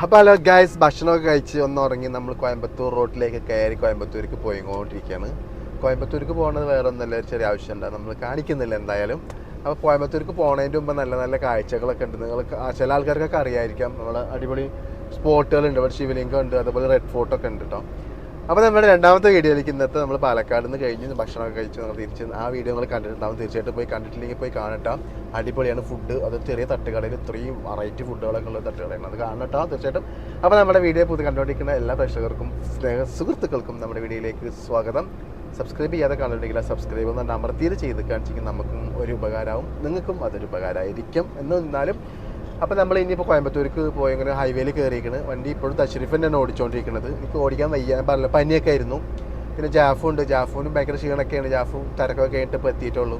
അപ്പോൾ hello guys ഭക്ഷണമൊക്കെ കഴിച്ച് ഒന്ന് ഉറങ്ങി നമ്മൾ കോയമ്പത്തൂർ റോഡിലേക്ക് കയറി കോയമ്പത്തൂർക്ക് പോയിക്കൊണ്ടിരിക്കുകയാണ്. കോയമ്പത്തൂർക്ക് പോകുന്നത് വേറെ ഒന്നല്ല ഒരു ചെറിയ ആവശ്യമുണ്ട്. നമ്മൾ കാണിക്കുന്നില്ല എന്തായാലും. അപ്പോൾ കോയമ്പത്തൂർക്ക് പോകുന്നതിന്റെ മുമ്പ് നല്ല നല്ല കാഴ്ചകളൊക്കെ ഉണ്ട്. നിങ്ങൾ ചില ആൾക്കാർക്കൊക്കെ അറിയായിരിക്കാം. നമ്മൾ അടിപൊളി സ്പോട്ടുകളുണ്ട് ഇവിടെ ശിവലിംഗം ഉണ്ട് അതുപോലെ റെഡ് ഫോർട്ടൊക്കെ ഉണ്ട് കേട്ടോ അപ്പോൾ നമ്മുടെ രണ്ടാമത്തെ വീഡിയോയിലേക്ക് ഇന്നത്തെ നമ്മൾ പാലക്കാട് നിന്ന് കഴിഞ്ഞ് ഭക്ഷണമൊക്കെ കഴിച്ച് നമ്മൾ തിരിച്ച് ആ വീഡിയോ നിങ്ങൾ കണ്ടിട്ടുണ്ടാവും. തീർച്ചയായിട്ടും പോയി കണ്ടിട്ടില്ലെങ്കിൽ പോയി കാണട്ടാ. അടിപൊളിയാണ് ഫുഡ് അത് ചെറിയ തട്ടുകടയിൽ ഇത്രയും വെറൈറ്റി ഫുഡുകളൊക്കെ ഉള്ള തട്ടുകടയാണ്. അത് കാണട്ടാ തീർച്ചയായിട്ടും. അപ്പോൾ നമ്മുടെ വീഡിയോ പുതിയ കണ്ടുകൊണ്ടിരിക്കുന്ന എല്ലാ പ്രേക്ഷകർക്കും സ്നേഹ സുഹൃത്തുക്കൾക്കും നമ്മുടെ വീഡിയോയിലേക്ക് സ്വാഗതം. സബ്സ്ക്രൈബ് ചെയ്യാതെ കണ്ടിട്ടുണ്ടെങ്കിൽ ആ സബ്സ്ക്രൈബ് എന്ന് അമർത്തിയത് ചെയ്ത് കാണിച്ചെങ്കിൽ നമുക്കും ഒരു ഉപകാരമാവും. നിങ്ങൾക്കും അതൊരു ഉപകാരമായിരിക്കും. എന്നിരുന്നാലും അപ്പോൾ നമ്മൾ ഇനിയിപ്പോൾ കോയമ്പത്തൂർക്ക് പോയി ഇങ്ങനെ ഹൈവേയിൽ കയറിയിരിക്കണ് വണ്ടി ഇപ്പോഴും തഷരീഫ് തന്നെയാണ് ഓടിച്ചുകൊണ്ടിരിക്കുന്നത് എനിക്ക് ഓടിക്കാൻ വയ്യ. പറഞ്ഞ പനിയൊക്കെ ആയിരുന്നു പിന്നെ ജാഫും ഉണ്ട് ജാഫുവിനും ഭയങ്കര ക്ഷീണമൊക്കെയാണ് ജാഫും തിരക്കൊക്കെ കഴിഞ്ഞിട്ട് ഇപ്പോൾ എത്തിയിട്ടുള്ളൂ.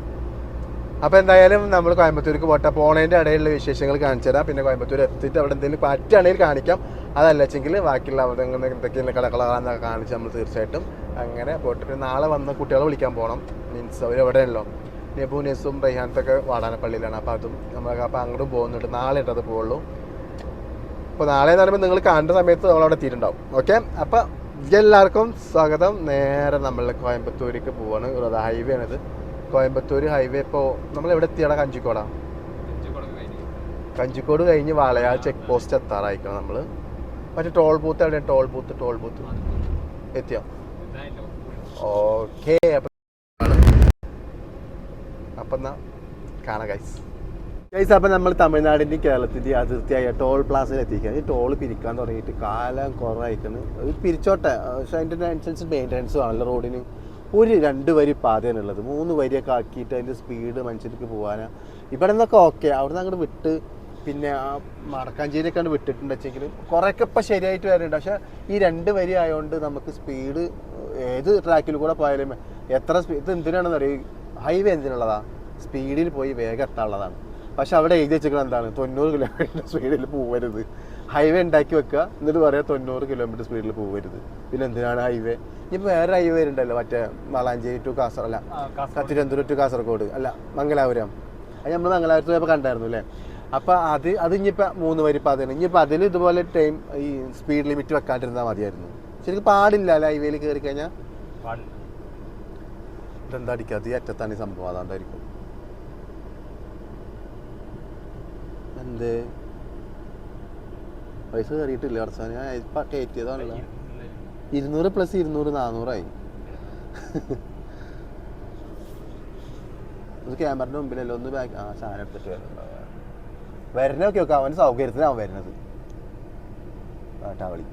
അപ്പോൾ എന്തായാലും നമ്മൾ കോയമ്പത്തൂർക്ക് പോട്ടെ. പോണേന്റെ ഇടയിലുള്ള വിശേഷങ്ങൾ കാണിച്ചു തരാം. പിന്നെ കോയമ്പത്തൂർ എത്തിയിട്ട് അവിടെ എന്തെങ്കിലും പറ്റുകയാണെങ്കിൽ കാണിക്കാം. അതല്ലെങ്കിൽ ബാക്കിയുള്ള അവിടെ ഇങ്ങനെ എന്തൊക്കെയാണ് കളകളാന്നൊക്കെ കാണിച്ച് നമ്മൾ തീർച്ചയായിട്ടും അങ്ങനെ പോയിട്ട് പിന്നെ നാളെ വന്ന് കുട്ടികളെ വിളിക്കാൻ പോകണം മീൻസ് അവർ എവിടെയല്ലോ നെബു നെസും റൈഹാനത്തൊക്കെ വാടാനപ്പള്ളിയിലാണ്. അപ്പോൾ അതും നമ്മളൊക്കെ അപ്പോൾ അങ്ങോട്ടും പോകുന്നുണ്ട്. നാളെ ഇട്ടത് പോവുള്ളൂ. അപ്പോൾ നാളെ എന്ന് പറയുമ്പോൾ നിങ്ങൾ കാണേണ്ട സമയത്ത് നമ്മൾ അവിടെ എത്തിയിട്ടുണ്ടാവും. ഓക്കെ? അപ്പോൾ എല്ലാവർക്കും സ്വാഗതം. നേരെ നമ്മൾ കോയമ്പത്തൂർക്ക് പോവാണ്. അത് ഹൈവേ ആണിത്. കോയമ്പത്തൂർ ഹൈവേ ഇപ്പോൾ നമ്മൾ എവിടെ എത്തിയാണ് കഞ്ചിക്കോടാ? കഞ്ചിക്കോട് കഴിഞ്ഞ്. വാളയാൾ ചെക്ക് പോസ്റ്റ് എത്താറായിരിക്കണം നമ്മൾ മറ്റേ ടോൾ ബൂത്ത് എവിടെയാണ് ടോൾ ബൂത്ത് ടോൾ ബൂത്ത് എത്തിയോ? ഓക്കെ. അപ്പം കാണാം ഗൈസ് ഗൈസ് അപ്പം നമ്മൾ തമിഴ്നാടിന്റെ കേരളത്തിന്റെ അതിർത്തിയായ ടോൾ പ്ലാസയിൽ എത്തിക്കുക ഈ ടോൾ പിരിക്കാൻ തുടങ്ങിയിട്ട് കാലം കുറവായിരിക്കുന്നു. അത് പിരിച്ചോട്ടെ. പക്ഷേ അതിന്റെ അനുസരിച്ച് മെയിന്റനൻസ് ആണല്ലോ റോഡിന്. ഒരു രണ്ട് വരി പാതയാണുള്ളത് മൂന്ന് വരിയൊക്കെ ആക്കിയിട്ട് അതിന്റെ സ്പീഡ് മനുഷ്യർക്ക് പോകാനാണ് ഇവിടെ നിന്നൊക്കെ ഓക്കെ അവിടെ നിന്ന് അങ്ങോട്ട് വിട്ട് പിന്നെ ആ മടക്കാഞ്ചേരിയൊക്കെ ആണ് വിട്ടിട്ടുണ്ട് വെച്ചെങ്കിൽ കുറേയൊക്കെ ഇപ്പം ശരിയായിട്ട് വരുന്നുണ്ട് പക്ഷേ ഈ രണ്ട് വരി ആയതുകൊണ്ട് നമുക്ക് സ്പീഡ് ഏത് ട്രാക്കിൽ കൂടെ പോയാലും എത്ര സ്പീഡ് ഇത് എന്തിനാണെന്ന് അറിയാം ഹൈവേ എന്തിനുള്ളതാ? സ്പീഡിൽ പോയി വേഗം എത്താനുള്ളതാണ്. പക്ഷെ അവിടെ എഴുതി വെച്ചിരിക്കുന്നത് എന്താണ്? തൊണ്ണൂറ് കിലോമീറ്റർ സ്പീഡിൽ പോകരുത് ഹൈവേ ഉണ്ടാക്കി വെക്കുക. എന്നിട്ട് പറയാം തൊണ്ണൂറ് കിലോമീറ്റർ സ്പീഡിൽ പോകരുത് പിന്നെ എന്തിനാണ് ഹൈവേ ഇപ്പൊ വേറെ ഹൈവേ ഉണ്ടല്ലോ മറ്റേ വളാഞ്ചേരി ടു കാസർ അല്ല തിരുവനന്തപുരം ടു കാസർഗോഡ്. അല്ല മംഗലാപുരം. അത് നമ്മൾ മംഗലാപുരത്ത് പോയപ്പോൾ കണ്ടായിരുന്നു അല്ലേ? അപ്പോൾ അത് അത് ഇനിയിപ്പോൾ മൂന്ന് വരി പാതയാണ് ഇനിയിപ്പോൾ അതിൽ ഇതുപോലെ ടൈം ഈ സ്പീഡ് ലിമിറ്റ് വെക്കാണ്ടിരുന്നാൽ മതിയായിരുന്നു. ശരിക്കും പാടില്ല അല്ലെ ഹൈവേയിൽ കയറി കഴിഞ്ഞാൽ ഇതെന്താ അടിക്കാത്ത ഈ അറ്റത്താണ് ഈ സംഭവം. അതാണ്ടായിരിക്കും. എന്ത്? പൈസ കയറിയിട്ടില്ല അടച്ചാൻ ഞാൻ ഇപ്പം കയറ്റിയതാണല്ലോ. ഇരുന്നൂറ് പ്ലസ് ഇരുന്നൂറ് നാനൂറായി ഒന്ന് ക്യാമറയുടെ മുമ്പിലല്ലോ? ഒന്ന് ബാക്ക് ആ സാധനം എടുത്തിട്ട് വരുന്നുണ്ടോ വരണൊക്കെ ഒക്കെ അവന്റെ സൗകര്യത്തിനാവും വരുന്നത്. വേട്ടാവളി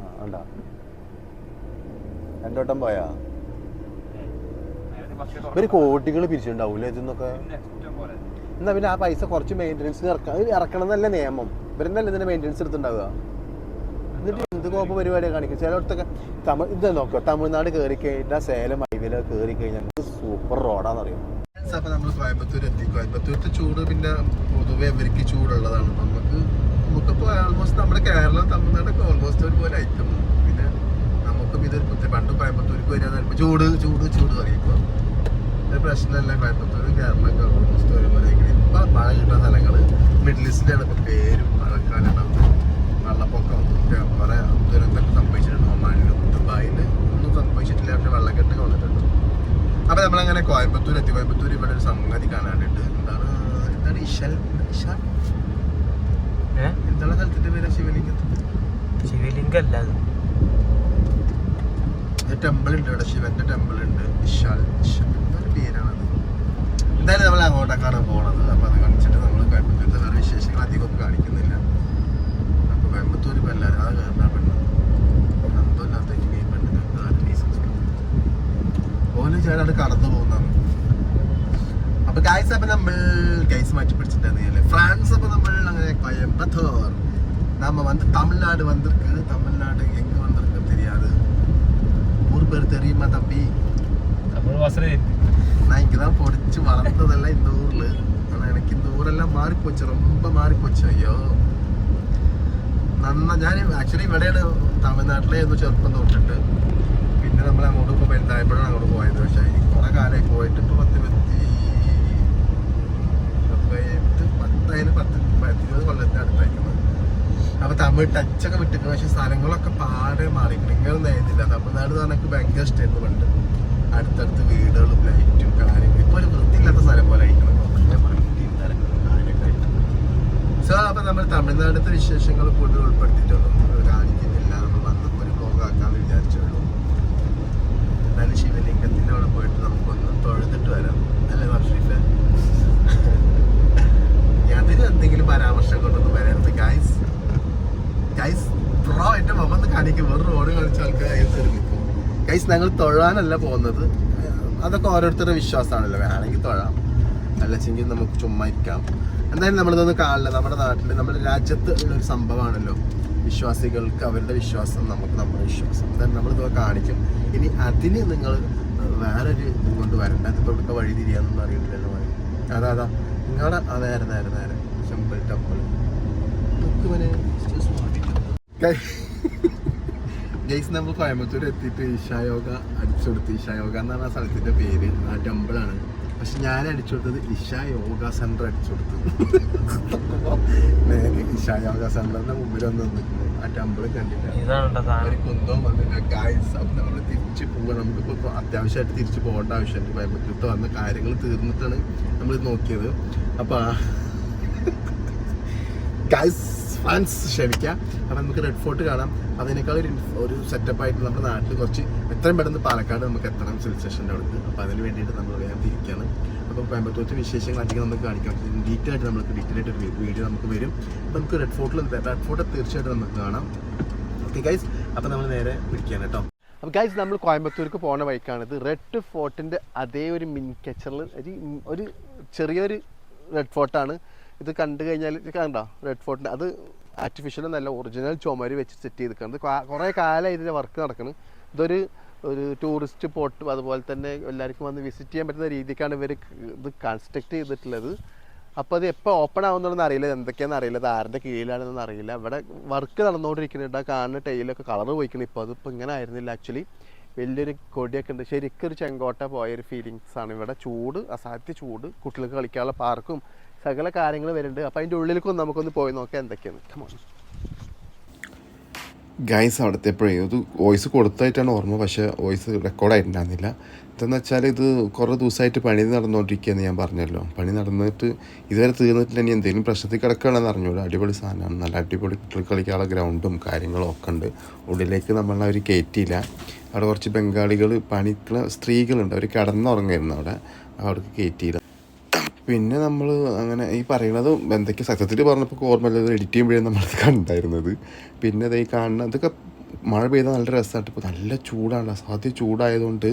ആ ഉണ്ടോ രണ്ടോട്ടം പോയാ? ഒരു കോടികൾ പിരിച്ചിട്ടുണ്ടാവൂലേ ഇതിന്നൊക്കെ? എന്നാ പിന്നെ ആ പൈസ കുറച്ച് മെയിന്റനൻസ് ഇറക്കണം ഇറക്കണം എന്നല്ല നിയമം. ഇവരെന്നല്ല ഇതിന് മെയിന്റനൻസ് എടുത്തിട്ടുണ്ടാവുക? എന്നിട്ട് എന്ത് കോപ്പ് പരിപാടിയാണ് കാണിക്കും ചിലയിടത്തൊക്കെ തമിഴ് ഇത് നോക്കുക തമിഴ്നാട് കയറി കഴിഞ്ഞാൽ സേലം ഹൈവേല കയറി കഴിഞ്ഞാൽ സൂപ്പർ റോഡാന്ന് അറിയാം അപ്പൊ നമ്മൾ കോയമ്പത്തൂർ എത്തി. കോയമ്പത്തൂരത്തെ ചൂട് പിന്നെ പൊതുവെ അവർക്ക് ചൂടുള്ളതാണ്. നമുക്ക് നമുക്കിപ്പോ ഓൾമോസ്റ്റ് നമ്മുടെ കേരളം തമിഴ്നാടൊക്കെ ഓൾമോസ്റ്റ് ഒരുപോലെ ആയിരിക്കും പിന്നെ നമുക്കും ഇതൊരു പണ്ട് കോയമ്പത്തൂർക്ക് വരിക ചൂട് ചൂട് ചൂട് പറയുമ്പോൾ ഒരു പ്രശ്നമല്ല കോയമ്പത്തൂരും കേരളമൊക്കെ ഓൾമോസ്റ്റ് ഒരുപോലെ ഇപ്പൊ മഴ കിട്ടുന്ന സ്ഥലങ്ങൾ മിഡിൽ ഈസ്റ്റിലാണ് ഇപ്പൊ പേരും മഴക്കാലാണ് വെള്ളപ്പൊക്കം ഒക്കെ കുറെ ദുരന്തങ്ങൾ സംഭവിച്ചിട്ടുണ്ട്. ഒമാനിലും ദുബായിൽ ഒന്നും സംഭവിച്ചിട്ടില്ല. പക്ഷെ വെള്ളക്കെട്ടൊക്കെ വന്നിട്ടുണ്ട്. അപ്പൊ നമ്മളങ്ങനെ കോയമ്പത്തൂർ എത്തി. കോയമ്പത്തൂർ ഇവിടെ ഒരു സംഗതി കാണാണ്ടിട്ട് എന്താണ് എന്താണ് ഇഷൽ ഇഷ എന്താണ് സ്ഥലത്തിന്റെ പേര് ശിവലിംഗ? ശിവലിംഗല്ല ടെമ്പിൾ ഉണ്ട് ഇവിടെ. ശിവന്റെ ടെമ്പിൾ ഉണ്ട് വിശാൽ എന്തൊരു പേരാണത് എന്തായാലും നമ്മൾ അങ്ങോട്ടേക്കാണ് പോണത് അപ്പൊ അത് കാണിച്ചിട്ട് നമ്മൾ കോയമ്പത്തൂരത്തെ വേറെ വിശേഷങ്ങൾ അധികം ഒന്നും കാണിക്കുന്നില്ല അപ്പൊ കോയമ്പത്തൂർ ഇപ്പൊ എല്ലാവരും അത് കയറുന്ന പെണ്ണ് അന്തമില്ലാത്ത ഈ പെണ്ണിന് ആരും ലൈസൻസ് ഓല് ചേരാണ്ട് കടന്നു പോകുന്നതാണ് അപ്പൊ ഗൈസ് അപ്പൊ നമ്മൾ ഗൈസ് മാറ്റി പിടിച്ചിട്ടാണ് ഫ്രാൻസ് അപ്പൊ നമ്മൾ അങ്ങനെ കോയമ്പത്തൂർ நாம வந்து தமிழ்நாடு வந்திருக்கு தமிழ்நாடு எங்க வந்திருக்கு தெரியாது ஊர் பேர் தெரியுமா தம்பி തമിഴ് ഭാഷ நான் இங்கே வளர்ந்ததெல்லாம் இந்த ஊரில் ஆனால் எனக்கு இந்த ஊரெல்லாம் ரொம்ப மாறிப்போச்சு അയ്യോ. നന്ന ഞാൻ ആക്ച്വലി ഇവിടെയാണ് തമിഴ്നാട്ടിലായിരുന്നു ചെറുപ്പം തൊട്ടിട്ട് പിന്നെ നമ്മൾ അങ്ങോട്ട് ഇപ്പോൾ വലുതായപ്പോഴാണ് അങ്ങോട്ട് പോയത്. പക്ഷേ ഈ കുറേ കാലമായി പോയിട്ട് ഇപ്പോൾ പത്ത് പത്തി പത്തായിരം പത്ത് ഇരുപത് കൊല്ലത്തിന് അടുത്തായിരിക്കുന്നത് അപ്പോൾ തമിഴ് ടച്ചൊക്കെ വിട്ടിട്ടുണ്ട് പക്ഷേ സ്ഥലങ്ങളൊക്കെ പാടെ മാറിയിട്ടുണ്ട് ഇങ്ങനെ നേരില്ല തമിഴ്നാട് എന്ന് പറഞ്ഞാൽ ഭയങ്കര ഇഷ്ടമായിരുന്നു പണ്ട്. അടുത്തടുത്ത് വീടുകളും ലൈറ്റും നമ്മൾ തമിഴ്നാട്ടിലത്തെ വിശേഷങ്ങൾ കൂടുതൽ ഉൾപ്പെടുത്തിയിട്ടൊന്നും കാണിക്കുന്നില്ല നമ്മൾ വന്നപ്പോൾ ഒരു ബ്ലോഗ് ആക്കാന്ന് വിചാരിച്ചുള്ളൂ. എന്നാലും ശിവലിംഗത്തിന്റെ അവിടെ പോയിട്ട് നമുക്കൊന്ന് തൊഴുതിട്ട് വരാം. അല്ലേ വർഷീഫ്? അതിന് എന്തെങ്കിലും പരാമർശം കൊണ്ടൊന്നും വരരുത് ഗൈസ് ഗൈസ് ബ്രോ എന്റെ മമ്മന്ന് കാണിക്കും. വെറും റോഡ് കാണിച്ച ആൾക്കാർ ഗൈസ് ഞങ്ങൾ തൊഴാനല്ല പോകുന്നത്. അതൊക്കെ ഓരോരുത്തരുടെ വിശ്വാസമാണല്ലോ. വേണമെങ്കിൽ തൊഴാം. അല്ലെങ്കിൽ നമുക്ക് ചുമ്മാ ഇരിക്കാം. എന്തായാലും നമ്മളിതൊന്ന് കാണില്ല നമ്മുടെ നാട്ടിൽ നമ്മുടെ രാജ്യത്ത് ഉള്ള ഒരു സംഭവമാണല്ലോ. വിശ്വാസികൾക്ക് അവരുടെ വിശ്വാസം നമുക്ക് നമ്മുടെ വിശ്വാസം. എന്തായാലും നമ്മളിതൊക്കെ കാണിക്കും. ഇനി അതിന് നിങ്ങൾ വേറൊരു ഇത് കൊണ്ട് വരണ്ട അതിപ്പോൾ ഇവിടുത്തെ വഴി തിരിയാന്നൊന്നും അറിയില്ലല്ലോ. അതാ അതാ. നിങ്ങളുടെ ആ നേരെ നേരെ നേരെ. സിമ്പിൾ ടെമ്പിൾ ഗൈസ് നമ്മൾ കോയമ്പത്തൂർ എത്തിയിട്ട് ഇഷായോഗ അടിച്ചുകൊടുത്ത് ഇഷായോഗ എന്നാണ് ആ സ്ഥലത്തിന്റെ പേര് ആ ടെമ്പിളാണ് പക്ഷെ ഞാൻ അടിച്ചുകൊടുത്തത് ഇഷാ യോഗ സെന്റർ അടിച്ചുകൊടുത്തു നേരെ ഇഷാ യോഗ സെന്ററിന്റെ മുമ്പിൽ ഒന്ന് നിൽക്കുന്നു ആ ടെമ്പിൾ കണ്ടില്ല ഒരു കുന്തവും വന്നില്ല അപ്പം നമ്മൾ തിരിച്ച് പോവുക നമുക്കിപ്പോൾ അത്യാവശ്യമായിട്ട് തിരിച്ച് പോകേണ്ട ആവശ്യമുണ്ട്. കോയമ്പത്തൂർത്ത് വന്ന കാര്യങ്ങൾ തീർന്നിട്ടാണ് നമ്മൾ നോക്കിയത്. അപ്പോൾ ഗായ്സ് ഫാൻസ് ക്ഷമിക്കാം അപ്പം നമുക്ക് റെഡ് ഫോർട്ട് കാണാം. അതിനേക്കാൾ ഒരു ഒരു സെറ്റപ്പ് ആയിട്ട് നമ്മുടെ നാട്ടിൽ കുറച്ച് എത്രയും പെട്ടെന്ന് പാലക്കാട് നമുക്ക് എത്തണം സിവിൽ സ്റ്റേഷന്റെ അടുത്ത് അപ്പോൾ അതിന് വേണ്ടിയിട്ട് നമ്മൾ വേഗം തിരിക്കുകയാണ് അപ്പോൾ കോയമ്പത്തൂർ വിശേഷങ്ങൾ അധികം നമുക്ക് കാണിക്കാം ഡീറ്റെയിൽ ആയിട്ട് നമുക്ക് ഡീറ്റെയിൽ ആയിട്ട് ഒരു വീഡിയോ നമുക്ക് വരും. അപ്പോൾ നമുക്ക് റെഡ് ഫോർട്ടിൽ റെഡ് ഫോർട്ട് തീർച്ചയായിട്ടും നമുക്ക് കാണാം. ഓക്കെ ഗൈസ് അപ്പോൾ നമ്മൾ നേരെ വിളിക്കാൻ കേട്ടോ. അപ്പോൾ ഗൈസ് നമ്മൾ കോയമ്പത്തൂർക്ക് പോകുന്ന വഴിക്കാണിത് റെഡ് ഫോർട്ടിന്റെ അതേ ഒരു മിനിക്കച്ചറിൽ ഒരു ഒരു ചെറിയൊരു റെഡ് ഫോർട്ടാണ് ഇത് കണ്ടു കഴിഞ്ഞാൽ കണ്ടോ? റെഡ് ഫോർട്ടിന്റെ അത് ആർട്ടിഫിഷ്യൽ എന്നല്ല ഒറിജിനൽ ചുമര് വെച്ച് സെറ്റ് ചെയ്തിരിക്കുന്നത്. കുറേ കാലം ഇതിന്റെ വർക്ക് നടക്കുന്നത് ഇതൊരു ഒരു ടൂറിസ്റ്റ് പോട്ട് അതുപോലെ തന്നെ എല്ലാവർക്കും വന്ന് വിസിറ്റ് ചെയ്യാൻ പറ്റുന്ന രീതിക്കാണ് ഇവർ ഇത് കൺസ്ട്രക്ട് ചെയ്തിട്ടുള്ളത്. അപ്പോൾ അത് എപ്പോൾ ഓപ്പൺ ആവുന്നുണ്ടെന്ന് അറിയില്ല. എന്തൊക്കെയാണെന്ന് അറിയില്ല. അത് ആരുടെ കീഴിലാണെന്നൊന്നും അറിയില്ല. ഇവിടെ വർക്ക് നടന്നുകൊണ്ടിരിക്കുന്നുണ്ട് ആ കാണുന്ന ടൈലൊക്കെ കളർ പോയിക്കണം. ഇപ്പോൾ അതിപ്പോൾ ഇങ്ങനെ ആയിരുന്നില്ല. ആക്ച്വലി വലിയൊരു കൊടിയൊക്കെ ഉണ്ട്. ശരിക്കും ഒരു ചെങ്കോട്ട പോയൊരു ഫീലിങ്സ് ആണ്. ഇവിടെ ചൂട് അസാധ്യ ചൂട്. കുട്ടികൾക്ക് കളിക്കാനുള്ള പാർക്കും സകല കാര്യങ്ങൾ വരുന്നുണ്ട്. അപ്പോൾ അതിന്റെ ഉള്ളിലേക്കൊന്ന് നമുക്കൊന്ന് പോയി നോക്കാം എന്തൊക്കെയാണ്. Come ഗൈസ് അവിടുത്തെ എപ്പോഴേ ഇത് വോയിസ് കൊടുത്തായിട്ടാണ് ഓർമ്മ പക്ഷേ വോയിസ് റെക്കോർഡായിട്ടുണ്ടായിരുന്നില്ല എന്താണെന്ന് വെച്ചാൽ ഇത് കുറേ ദിവസമായിട്ട് പണി നടന്നുകൊണ്ടിരിക്കുകയെന്ന് ഞാൻ പറഞ്ഞല്ലോ. പണി നടന്നിട്ട് ഇതുവരെ തീർന്നിട്ടില്ല ഇനി എന്തെങ്കിലും പ്രശ്നത്തിൽ കിടക്കുകയാണെന്ന് അറിഞ്ഞോളൂ അടിപൊളി സാധനമാണ്. നല്ല അടിപൊളി കളിക്കാനുള്ള ഗ്രൗണ്ടും കാര്യങ്ങളും ഒക്കെ ഉണ്ട്. ഉള്ളിലേക്ക് നമ്മളെ അവർ കയറ്റിയില്ല. അവിടെ കുറച്ച് ബംഗാളികൾ പണിക്കുള്ള സ്ത്രീകളുണ്ട്. അവർ കിടന്നുറങ്ങായിരുന്നു അവിടെ. അവർക്ക് കയറ്റിയില്ല. പിന്നെ നമ്മൾ അങ്ങനെ ഈ പറയുന്നത് എന്തൊക്കെ സത്യത്തിൽ പറഞ്ഞപ്പോൾ ഓർമ്മയില്ല എഡിറ്റ് ചെയ്യുമ്പോഴേ നമ്മൾ കണ്ടായിരുന്നത്. പിന്നെ അത് ഈ കാണുന്ന ഇതൊക്കെ മഴ പെയ്താൽ നല്ല രസമായിട്ട് ഇപ്പോൾ നല്ല ചൂടാണ് അസാധ്യ ചൂടായതുകൊണ്ട്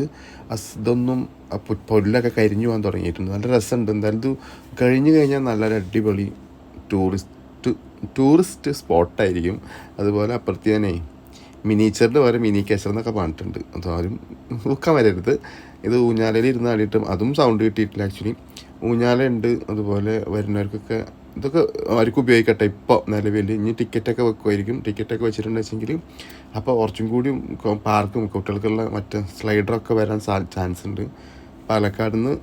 ഇതൊന്നും പൊല്ലൊക്കെ കരിഞ്ഞു പോകാൻ തുടങ്ങിയിട്ടുണ്ട്. നല്ല രസമുണ്ട്. എന്തായാലും ഇത് കഴിഞ്ഞു കഴിഞ്ഞാൽ നല്ലൊരു അടിപൊളി ടൂറിസ്റ്റ് ടൂറിസ്റ്റ് സ്പോട്ടായിരിക്കും. അതുപോലെ അപ്പുറത്ത് തന്നെ മിനിച്ചറിന്റെ പകരം മിനി കേച്ചർ എന്നൊക്കെ പറഞ്ഞിട്ടുണ്ട്. ഊക്കാൻ വരരുത്. ഇത് ഊഞ്ഞാലയിൽ ഇരുന്ന് ആടിയിട്ടും അതും സൗണ്ട് കിട്ടിയിട്ടില്ല ആക്ച്വലി ഊഞ്ഞാല ഉണ്ട് അതുപോലെ വരുന്നവർക്കൊക്കെ ഇതൊക്കെ അവർക്ക് ഉപയോഗിക്കട്ടെ ഇപ്പോൾ നിലവിൽ. ഇനി ടിക്കറ്റൊക്കെ വെക്കുമായിരിക്കും ടിക്കറ്റൊക്കെ വെച്ചിട്ടുണ്ടെന്ന് വെച്ചെങ്കിൽ അപ്പോൾ കുറച്ചും കൂടി പാർക്കും കുട്ടികൾക്കുള്ള മറ്റേ സ്ലൈഡറൊക്കെ വരാൻ സാ ചാൻസ് ഉണ്ട്. പാലക്കാട് നിന്ന്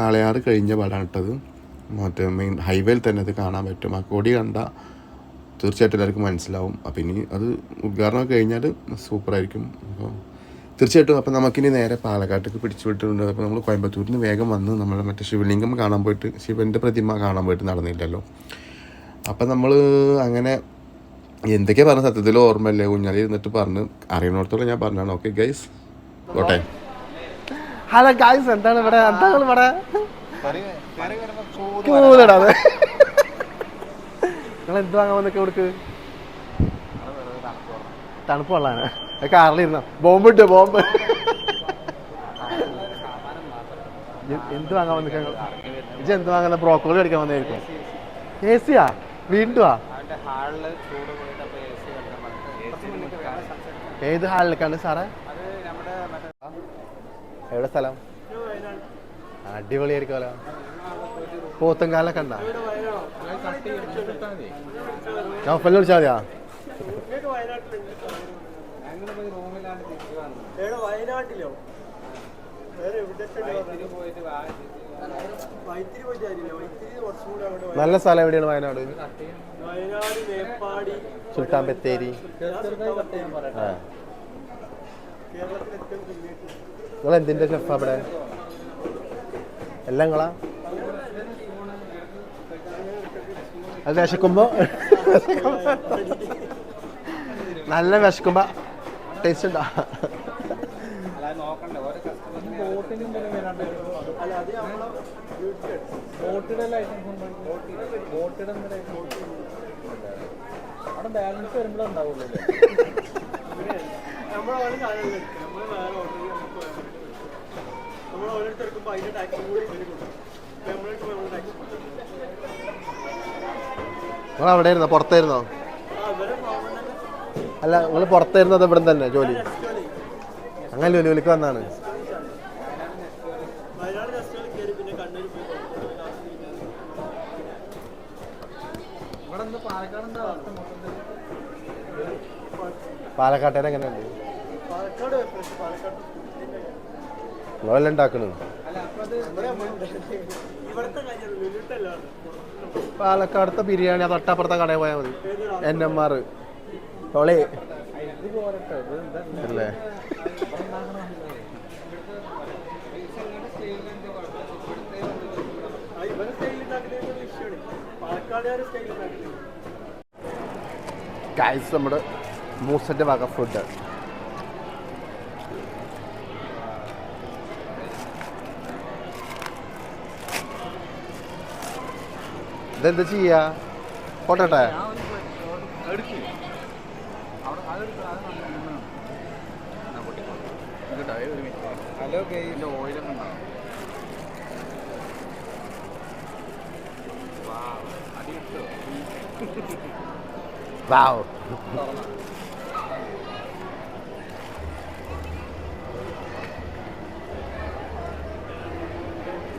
മലയാട് കഴിഞ്ഞ പാടാണ് ഇട്ടത് മറ്റേ മെയിൻ ഹൈവേയിൽ തന്നെ അത് കാണാൻ പറ്റും. ആ കൊടി കണ്ട തീർച്ചയായിട്ടും എല്ലാവർക്കും മനസ്സിലാവും. അപ്പം ഇനി അത് ഉദ്ഘാടനം കഴിഞ്ഞാൽ സൂപ്പറായിരിക്കും അപ്പോൾ തീർച്ചയായിട്ടും അപ്പം നമുക്കിനി നേരെ പാലക്കാട്ടേക്ക് പിടിച്ചു വിട്ടിട്ടുണ്ട്. അപ്പോൾ നമ്മൾ കോയമ്പത്തൂരിൽ നിന്ന് വേഗം വന്ന് നമ്മൾ മറ്റേ ശിവലിംഗം കാണാൻ പോയിട്ട് ശിവന്റെ പ്രതിമ കാണാൻ പോയിട്ട് നടന്നില്ലല്ലോ. അപ്പം നമ്മൾ അങ്ങനെ എന്തൊക്കെയാ പറഞ്ഞ സത്യത്തിൽ ഓർമ്മയല്ലേ? കുഞ്ഞാലി ഇരുന്നിട്ട് പറഞ്ഞ് അറിയണോടത്തോളം ഞാൻ പറഞ്ഞാണ് ഓക്കെ ഗൈസ് ഓട്ടെ ഹലോ ഗൈസ് എന്താണ് ഇവിടെ? എന്താണ് ഇവിടെ? നിങ്ങൾ എന്ത് വാങ്ങാൻ വന്നൊക്കെ ഇവിടേക്ക്? തണുപ്പ് കാറിലിരുന്ന ബോംബ് ഇട്ടോ ബോംബ്? എന്ത് വാങ്ങാൻ വന്നിട്ട് എന്ത് വാങ്ങുന്ന? ബ്രോക്കോളി അടിക്കാൻ വന്നായിരിക്കും എ സിയാ വീണ്ടും ഏത് ഹാളിലേക്കാണ് സാറേ? എവിടെ സ്ഥലം? അടിപൊളിയായിരിക്കുമല്ലോ. പോത്തുംകാലൊക്കെ ഉണ്ടാ? നൗഫലിനെ വിളിച്ചാൽ മതിയാ? വയനാട്ടിലോ വേറെ എവിടെ വൈത്തിരി പോയിട്ട് കാര്യമില്ല വൈത്തിരി കുറച്ചും കൂടെ അവിടെ നല്ല സ്ഥലം എവിടെയാണ് വയനാട് വയനാട് മേപ്പാടി സുൽത്താൻ ബത്തേരി നിങ്ങൾ എന്തിന്റെ ഷെഫ് അവിടെ എല്ലാം നിങ്ങളാ അത് വിശക്കുമ്പോ നല്ല വിശക്കുമ്പോ ടേസ്റ്റ് ഉണ്ടാ അതിന്റെ ടാക്സും കൂടി നിങ്ങൾ അവിടെ ഇരുന്നോ പുറത്തായിരുന്നോ ആ ഇവരെ ഫോമിൽ തന്നെ അല്ല നിങ്ങൾ പുറത്തായിരുന്നോ അത് ഇവിടെ തന്നെ ജോലി. അങ്ങനെ ജോലി വിളിക്ക് വന്നാണ്. പാലക്കാട്ടേനെ എങ്ങനെയുണ്ട്? നിങ്ങളെല്ലാം ഉണ്ടാക്കണു പാലക്കാടത്തെ ബിരിയാണി അത് തൊട്ടപ്പുറത്തെ കടയിൽ പോയാൽ മതി. N M R. ഇത് അല്ലേ? ഗൈസ് നമ്മുടെ മൂസന്റെ വക ഫുഡ് ഇതെന്താ ചെയ്യാ? പോട്ടെ ഹലോ ഗെയിന്റെ ഓയിലൊക്കെ ഉണ്ടാവും വാവ്.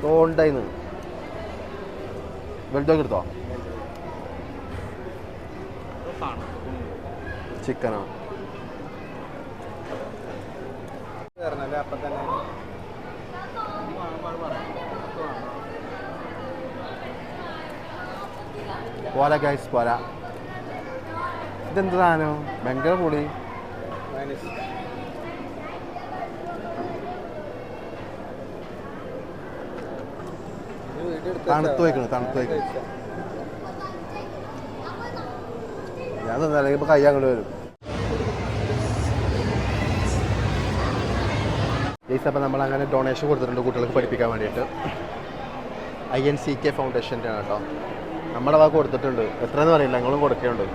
തോണ്ടായിന്ന്. വലുതൊക്കെ എടുത്തോ? ചിക്കനോ അല്ലേ പോല ഗൈസ് പോല ഇതെന്ത് സാധനം? ഭയങ്കര പൊളി. തണുത്ത് വയ്ക്കണം തണുത്ത് വയ്ക്കണം ഞാൻ തന്നെ അല്ലെങ്കിൽ ഇപ്പൊ കൈ അങ്ങോട്ട് വരും. ഗൈസ് അപ്പം നമ്മൾ അങ്ങനെ ഡൊണേഷൻ കൊടുത്തിട്ടുണ്ട് കുട്ടികൾക്ക് പഠിപ്പിക്കാൻ വേണ്ടിയിട്ട്. ഐ എൻ സി കെ ഫൗണ്ടേഷന്റെ ആണ് കേട്ടോ. നമ്മുടെ ഭാഗം കൊടുത്തിട്ടുണ്ട്. എത്രയെന്ന് പറയില്ല ഞങ്ങളും കൊടുക്കുന്നുണ്ട്.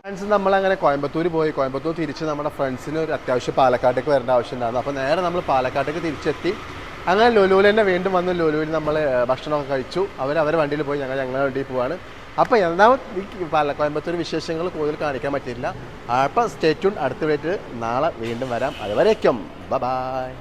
ഫ്രണ്ട്സ് നമ്മളങ്ങനെ കോയമ്പത്തൂർ പോയി. കോയമ്പത്തൂർ തിരിച്ച് നമ്മുടെ ഫ്രണ്ട്സിന് ഒരു അത്യാവശ്യം പാലക്കാട്ടേക്ക് വരേണ്ട ആവശ്യമുണ്ടായിരുന്നു. അപ്പോൾ നേരെ നമ്മൾ പാലക്കാട്ടേക്ക് തിരിച്ചെത്തി. അങ്ങനെ ലുലുവിൽ തന്നെ വീണ്ടും വന്ന് ലുലുവിൽ നമ്മൾ ഭക്ഷണമൊക്കെ കഴിച്ചു. അവർ അവരെ വണ്ടിയിൽ പോയി ഞങ്ങൾ ഞങ്ങളുടെ വണ്ടിയിൽ പോവാണ്. അപ്പോൾ ഈ പാല കോയമ്പത്തൂർ വിശേഷങ്ങൾ കൂടുതൽ കാണിക്കാൻ പറ്റില്ല. അപ്പോൾ സ്റ്റേറ്റ്യൂൺ അടുത്ത വീട്ടിൽ നാളെ വീണ്ടും വരാം. അതുവരേക്കും. ബ ബായ്